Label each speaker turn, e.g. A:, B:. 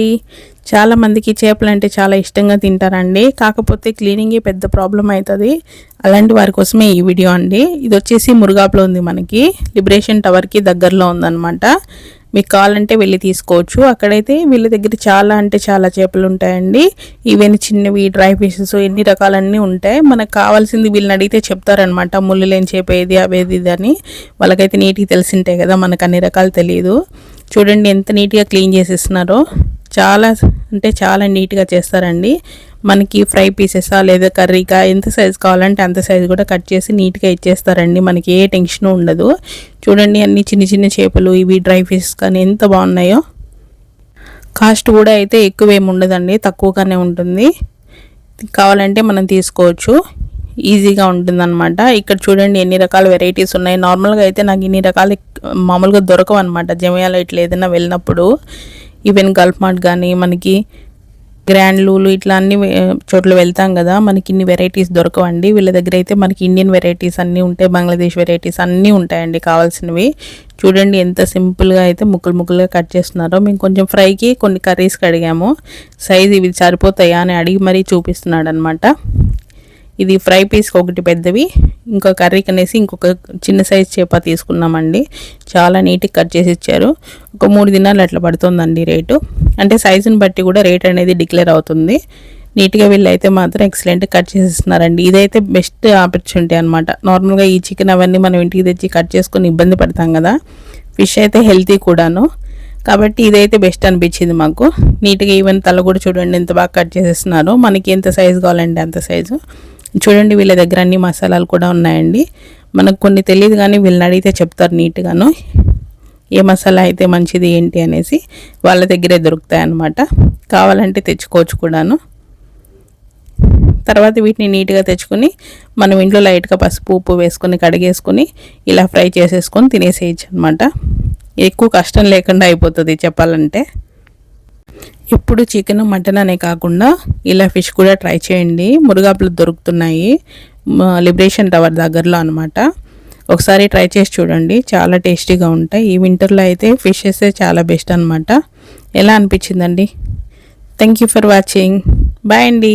A: అండి చాలా మందికి చేపలు అంటే చాలా ఇష్టంగా తింటారండి. కాకపోతే క్లీనింగే పెద్ద ప్రాబ్లం అవుతుంది అలాంటి వారి కోసమే ఈ వీడియో అండి. ఇది వచ్చేసి మురుగాపులో ఉంది మనకి. లిబరేషన్ టవర్కి దగ్గరలో ఉందన్నమాట. మీకు కావాలంటే వెళ్ళి తీసుకోవచ్చు. అక్కడైతే వీళ్ళ దగ్గర చాలా అంటే చాలా చేపలు ఉంటాయండి. ఈవెన్ చిన్నవి డ్రై ఫిషెస్ ఎన్ని రకాలన్నీ ఉంటాయి. మనకు కావాల్సింది వీళ్ళని అడిగితే చెప్తారనమాట ముళ్ళు లేని చేప ఏది అవేది ఇది అని. వాళ్ళకైతే నీట్గా తెలిసింటాయి కదా మనకు అన్ని రకాలు తెలియదు చూడండి ఎంత నీట్గా క్లీన్ చేసేస్తున్నారో. చాలా అంటే చాలా నీట్గా చేస్తారండి. మనకి ఫ్రై పీసెసా లేదా కర్రీకా ఎంత సైజు కావాలంటే అంత సైజు కూడా కట్ చేసి నీట్గా ఇచ్చేస్తారండి. మనకి ఏ టెన్షన్ ఉండదు. చూడండి అన్ని చిన్న చిన్న చేపలు ఇవి డ్రై ఫిషెస్ కానీ ఎంత బాగున్నాయో. కాస్ట్ కూడా అయితే ఎక్కువ ఏమి ఉండదండి. తక్కువగానే ఉంటుంది. కావాలంటే మనం తీసుకోవచ్చు. ఈజీగా ఉంటుందన్నమాట. ఇక్కడ చూడండి ఎన్ని రకాల వెరైటీస్ ఉన్నాయి. నార్మల్గా అయితే నాకు ఇన్ని రకాలు మామూలుగా దొరకవు అనమాట జమయాలో ఇట్లా ఏదైనా వెళ్ళినప్పుడు. ఈవెన్ గల్ఫ్ మార్ట్ కానీ మనకి గ్రాండ్ లూలు ఇట్లా అన్ని చోట్ల వెళ్తాం కదా మనకి ఇన్ని వెరైటీస్ దొరకవండి. వీళ్ళ దగ్గర అయితే మనకి ఇండియన్ వెరైటీస్ అన్నీ ఉంటాయి బంగ్లాదేశ్ వెరైటీస్ అన్నీ ఉంటాయండి కావాల్సినవి. చూడండి ఎంత సింపుల్గా అయితే ముక్కలు ముక్కలుగా కట్ చేస్తున్నారో. మేము కొంచెం ఫ్రైకి కొన్ని కర్రీస్కి అడిగాము. సైజ్ ఇవి సరిపోతాయా అని అడిగి మరీ చూపిస్తున్నాడు అనమాట ఇది ఫ్రై పీస్కి ఒకటి పెద్దవి. ఇంకో కర్రీ కనేసి ఇంకొక చిన్న సైజ్ చేప తీసుకున్నామండి. చాలా నీట్గా కట్ చేసి ఇచ్చారు. ఒక మూడు దినాలు అట్లా పడుతుందండి రేటు. అంటే సైజుని బట్టి కూడా రేట్ అనేది డిక్లేర్ అవుతుంది. నీట్గా వీళ్ళైతే మాత్రం ఎక్సలెంట్ కట్ చేసేస్తున్నారండి. ఇదైతే బెస్ట్ ఆపర్చునిటీ అనమాట నార్మల్గా ఈ చికెన్ అవన్నీ మనం ఇంటికి తెచ్చి కట్ చేసుకొని ఇబ్బంది పడతాం కదా. ఫిష్ అయితే హెల్తీ కూడాను. కాబట్టి ఇదైతే బెస్ట్ అనిపించింది మాకు. నీట్గా ఈవెన్ తల కూడా చూడండి ఎంత బాగా కట్ చేసేస్తున్నారు. మనకి ఎంత సైజు కావాలంటే అంత సైజు చూడండి వీళ్ళ దగ్గర అన్ని మసాలాలు కూడా ఉన్నాయండి. మనకు కొన్ని తెలియదు కానీ వీళ్ళని అడిగితే చెప్తారు నీట్గాను. ఏ మసాలా అయితే మంచిది ఏంటి అనేసి వాళ్ళ దగ్గరే దొరుకుతాయి అన్నమాట. కావాలంటే తెచ్చుకోవచ్చు కూడాను. తర్వాత వీటిని నీట్గా తెచ్చుకొని మనం ఇంట్లో లైట్గా పసుపు ఉప్పు వేసుకొని కడిగేసుకొని ఇలా ఫ్రై చేసేసుకొని తినేసేయచ్చు అనమాట ఎక్కువ కష్టం లేకుండా అయిపోతుంది చెప్పాలంటే. ఇప్పుడు చికెన్ మటన్ అనే కాకుండా ఇలా ఫిష్ కూడా ట్రై చేయండి. మురుగాపులు దొరుకుతున్నాయి. లిబరేషన్ టవర్ దగ్గరలో అనమాట ఒకసారి ట్రై చేసి చూడండి. చాలా టేస్టీగా ఉంటాయి. ఈ వింటర్లో అయితే ఫిషెస్ చాలా బెస్ట్ అనమాట ఎలా అనిపించిందండి? Thank you for watching. Bye అండి.